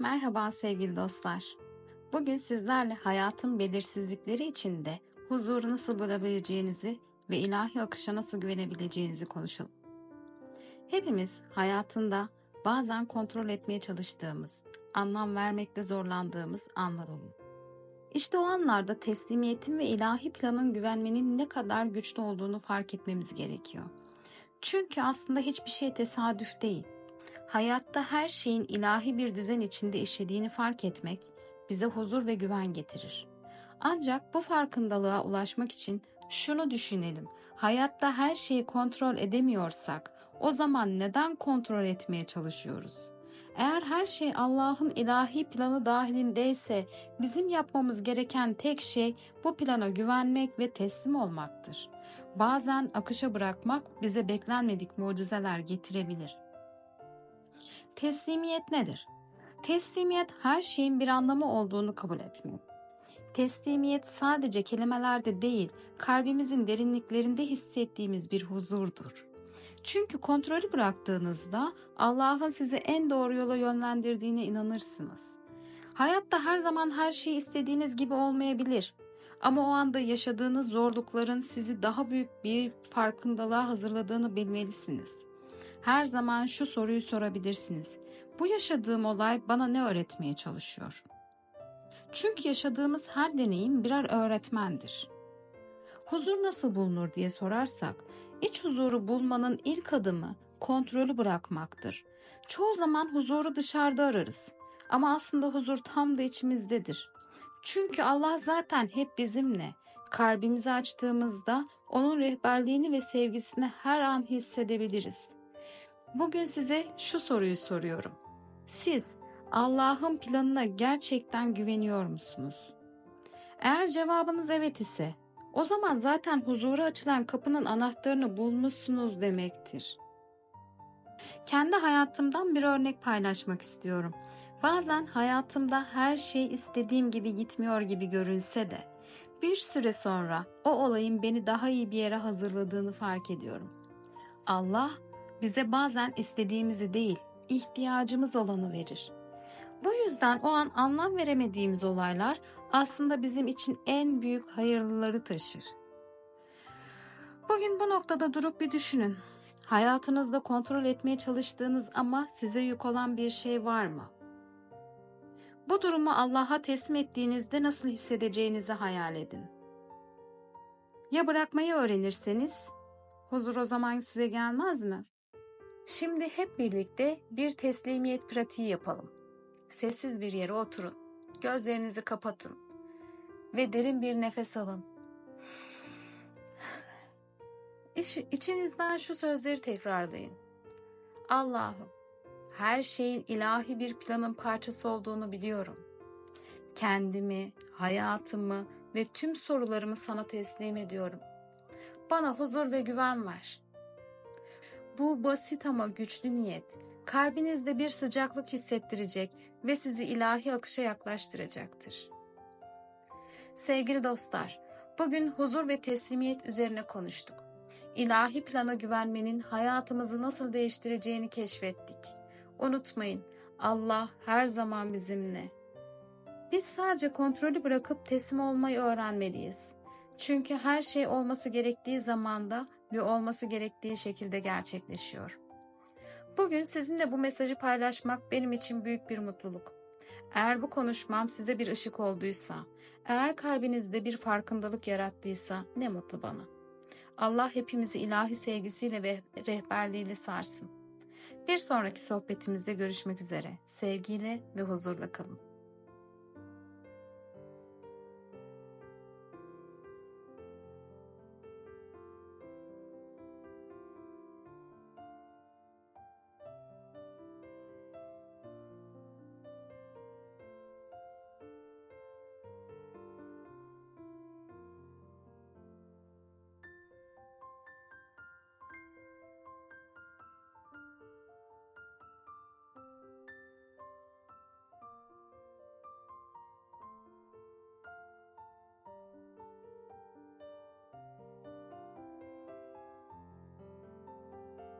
Merhaba sevgili dostlar. Bugün sizlerle hayatın belirsizlikleri içinde huzuru nasıl bulabileceğinizi ve ilahi akışa nasıl güvenebileceğinizi konuşalım. Hepimiz hayatında bazen kontrol etmeye çalıştığımız, anlam vermekte zorlandığımız anlar olur. İşte o anlarda teslimiyetin ve ilahi planın güvenmenin ne kadar güçlü olduğunu fark etmemiz gerekiyor. Çünkü aslında hiçbir şey tesadüf değil hayatta her şeyin ilahi bir düzen içinde işlediğini fark etmek bize huzur ve güven getirir. Ancak bu farkındalığa ulaşmak için şunu düşünelim. Hayatta her şeyi kontrol edemiyorsak o zaman neden kontrol etmeye çalışıyoruz? Eğer her şey Allah'ın ilahi planı dahilindeyse bizim yapmamız gereken tek şey bu plana güvenmek ve teslim olmaktır. Bazen akışa bırakmak bize beklenmedik mucizeler getirebilir.'' Teslimiyet nedir? Teslimiyet her şeyin bir anlamı olduğunu kabul etmek. Teslimiyet sadece kelimelerde değil, kalbimizin derinliklerinde hissettiğimiz bir huzurdur. Çünkü kontrolü bıraktığınızda Allah'ın sizi en doğru yola yönlendirdiğine inanırsınız. Hayatta her zaman her şey istediğiniz gibi olmayabilir. Ama o anda yaşadığınız zorlukların sizi daha büyük bir farkındalığa hazırladığını bilmelisiniz her zaman şu soruyu sorabilirsiniz. Bu yaşadığım olay bana ne öğretmeye çalışıyor? Çünkü yaşadığımız her deneyim birer öğretmendir. Huzur nasıl bulunur diye sorarsak, iç huzuru bulmanın ilk adımı kontrolü bırakmaktır. Çoğu zaman huzuru dışarıda ararız ama aslında huzur tam da içimizdedir. Çünkü Allah zaten hep bizimle. Kalbimizi açtığımızda onun rehberliğini ve sevgisini her an hissedebiliriz. Bugün size şu soruyu soruyorum. Siz Allah'ın planına gerçekten güveniyor musunuz? Eğer cevabınız evet ise o zaman zaten huzura açılan kapının anahtarını bulmuşsunuz demektir. Kendi hayatımdan bir örnek paylaşmak istiyorum. Bazen hayatımda her şey istediğim gibi gitmiyor gibi görünse de bir süre sonra o olayın beni daha iyi bir yere hazırladığını fark ediyorum. Allah bize bazen istediğimizi değil, ihtiyacımız olanı verir. Bu yüzden o an anlam veremediğimiz olaylar aslında bizim için en büyük hayırlıları taşır. Bugün bu noktada durup bir düşünün. Hayatınızda kontrol etmeye çalıştığınız ama size yük olan bir şey var mı? Bu durumu Allah'a teslim ettiğinizde nasıl hissedeceğinizi hayal edin. Ya bırakmayı öğrenirseniz, huzur o zaman size gelmez mi? Şimdi hep birlikte bir teslimiyet pratiği yapalım. Sessiz bir yere oturun. Gözlerinizi kapatın ve derin bir nefes alın. İç, içinizden şu sözleri tekrarlayın. Allah'ım, her şeyin ilahi bir planın parçası olduğunu biliyorum. Kendimi, hayatımı ve tüm sorularımı sana teslim ediyorum. Bana huzur ve güven ver. Bu basit ama güçlü niyet kalbinizde bir sıcaklık hissettirecek ve sizi ilahi akışa yaklaştıracaktır. Sevgili dostlar, bugün huzur ve teslimiyet üzerine konuştuk. İlahi plana güvenmenin hayatımızı nasıl değiştireceğini keşfettik. Unutmayın, Allah her zaman bizimle. Biz sadece kontrolü bırakıp teslim olmayı öğrenmeliyiz. Çünkü her şey olması gerektiği zamanda ve olması gerektiği şekilde gerçekleşiyor. Bugün sizinle bu mesajı paylaşmak benim için büyük bir mutluluk. Eğer bu konuşmam size bir ışık olduysa, eğer kalbinizde bir farkındalık yarattıysa ne mutlu bana. Allah hepimizi ilahi sevgisiyle ve rehberliğiyle sarsın. Bir sonraki sohbetimizde görüşmek üzere. Sevgiyle ve huzurla kalın.